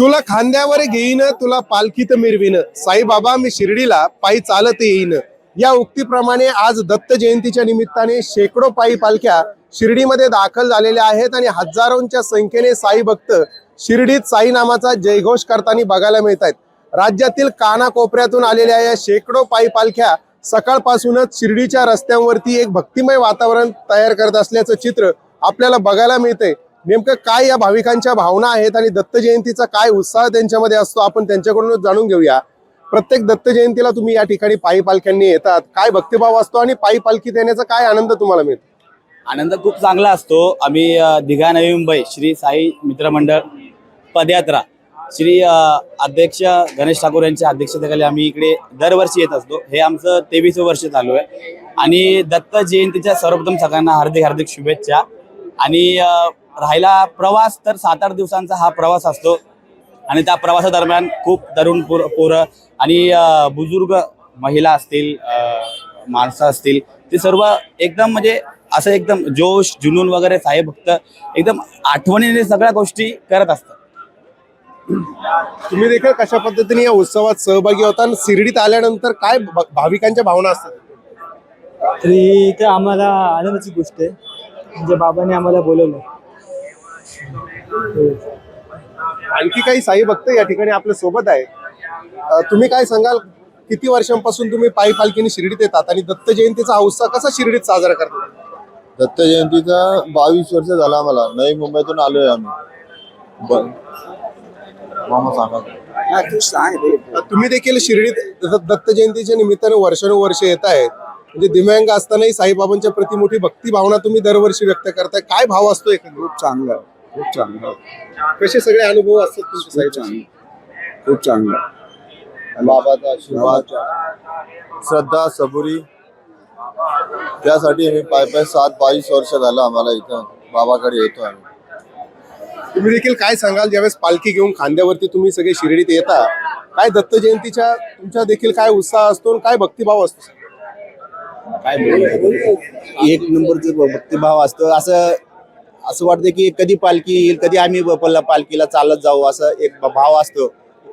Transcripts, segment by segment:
तुला खांद्यावर घेईन तुला पालखीत मिरविन. साईबाबा मी शिर्डीला पायी चालत येईन. या उक्तीप्रमाणे आज दत्त जयंतीच्या निमित्ताने शेकडो पायी पालख्या शिर्डीमध्ये दाखल झालेल्या आहेत आणि हजारोंच्या संख्येने साई भक्त शिर्डीत साई नामाचा जयघोष करताना बघायला मिळत आहेत. राज्यातील कानाकोपऱ्यातून आलेल्या या शेकडो पायी पालख्या सकाळपासूनच शिर्डीच्या रस्त्यांवरती एक भक्तिमय वातावरण तयार करत असल्याचं चित्र आपल्याला बघायला मिळतंय. नेमकं काय या भाविकांच्या भावना आहेत आणि दत्त जयंतीचा काय उत्साह त्यांच्यामध्ये असतो आपण त्यांच्याकडूनच जाणून घेऊया. प्रत्येक दत्त जयंतीला तुम्ही या ठिकाणी पायी पालख्यांनी येतात. काय भक्तिभाव असतो आणि पायी पालखी देण्याचा काय आनंद तुम्हाला मिळतो? आनंद खूप चांगला असतो. आम्ही दिघा नवी मुंबई श्री साई मित्रमंडळ पदयात्रा. श्री अध्यक्ष गणेश ठाकूर यांच्या अध्यक्षतेखाली आम्ही इकडे दरवर्षी येत असतो. हे आमचं तेवीस वर्ष चालू आहे. आणि दत्त जयंतीच्या सर्वप्रथम सगळ्यांना हार्दिक हार्दिक शुभेच्छा. आणि राहिला प्रवास तर सात आठ दिवसांचा हा प्रवास असतो. आणि त्या प्रवासादरम्यान खूप तरुण पोर पोरं आणि बुजुर्ग महिला असतील अ, माणसं असतील ते सर्व एकदम म्हणजे असं एकदम जोश जुनून वगैरे साहेब भक्त एकदम आठवणीने सगळ्या गोष्टी करत असतात. तुम्ही देखील कशा पद्धतीने या उत्सवात सहभागी होता आणि शिर्डीत आल्यानंतर काय भाविकांच्या भावना असतात? तरी इथे आम्हाला आनंदाची गोष्ट आहे. म्हणजे बाबांनी आम्हाला बोलवलं. आणखी काही साई भक्त या ठिकाणी आपल्यासोबत आहे. तुम्ही काय सांगाल? किती वर्षांपासून तुम्ही पायी पालखीने शिर्डीत येतात आणि दत्त जयंतीचा हा उत्साह कसा शिर्डीत साजरा करतात? दत्त जयंतीचा बावीस वर्ष झाला आम्हाला. नवी मुंबईतून आलोय आम्ही. मामा सांगा. तुम्ही देखील शिर्डीत दत्त जयंतीच्या निमित्ताने वर्षानुवर्ष येत आहेत. म्हणजे दिव्यांग असतानाही साईबाबांच्या प्रति मोठी भक्ती भावना तुम्ही दरवर्षी व्यक्त करताय. काय भाव असतो खूप चांगलं. खूप चांगलं. कसे सगळे अनुभव असतात तुमचे खूप? चांगलं. खूप चांगलं. बाबाचा आशीर्वाद श्रद्धा सबुरी. त्यासाठी आम्ही पाय पाय सात बावीस वर्ष झालं आम्हाला इथं. बाबाकडे येतो आम्ही. तुम्ही देखील काय सांगाल? ज्यावेळेस पालखी घेऊन खांद्यावरती तुम्ही सगळे शिर्डीत येता काय दत्त जयंतीच्या तुमच्या देखील काय उत्साह असतो आणि काय भक्तिभाव असतो? काय एक नंबरचं भक्तिभाव असतो. असं असं वाटतं की कधी पालखी येईल कधी आम्ही पालखीला चालत जाऊ असं एक भाव असतो.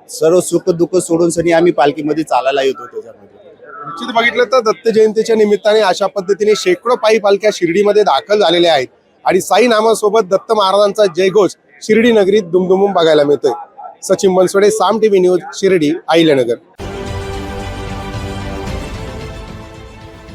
सर्व सुख दुःख सोडून सनी आम्ही पालखीमध्ये चालायला येतो त्याच्यामध्ये. निश्चित बघितलं तर दत्त जयंतीच्या निमित्ताने अशा पद्धतीने शेकडो पायी पालख्या शिर्डीमध्ये दाखल झालेल्या आहेत. आणि साई नामासोबत दत्त महाराजांचा जयघोष शिर्डी नगरीत दुमदुमून बघायला मिळतोय. Sachin Bansode Saam TV news Shirdi Ahilyanagar.